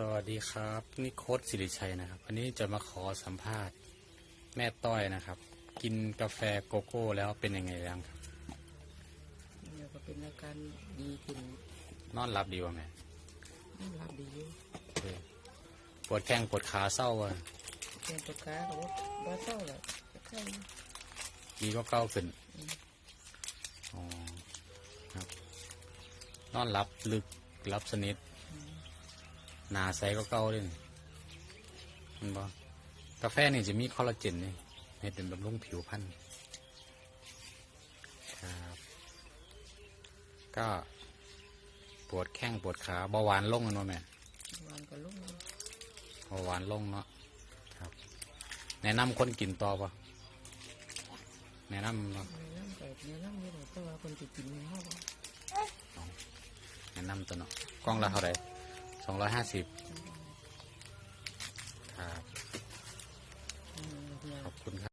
วัสดีครับ นี่โค้ดสิริชัยนะครับอันนี้จะมาขอสัมภาษณ์ แม่ต้อยนะครับ กินกาแฟโกโก้แล้วเป็นยังไงบ้างครับเนี่ยก็เป็นอาการดีขึ้นนอนหลับดีวะแม่นอนหลับดีอยู่เออปวดแข้งปวดขาเศร้าวะแขนปวดขาก็บ่บ่เศร้าแหละก็แค่นี้ดีก็เก้าขึ้นอ๋อครับ นอนหลับลึกหลับสนิท หนาใสก็เก้าเลยนี่มันบอกกาแฟนี่จะมีคอลลาเจนนี่ให้เป็นบำรุงผิวพรรณครับก็ปวดแข้งปวดขาเบาหวานลงกันวะแม่วานก็ลงเบาหวานลงเนาะครับ แนะนำคนกินต่อปะแนะนำเนาะแนะนำก็แนะนำอยู่แต่ว่าคนที่กินมันเฮาบ่แนะนำตัวเนาะกล้องละเท่าไหร่ สองร้อยห้าสิบครับอืมเนี่ยขอบคุณครับ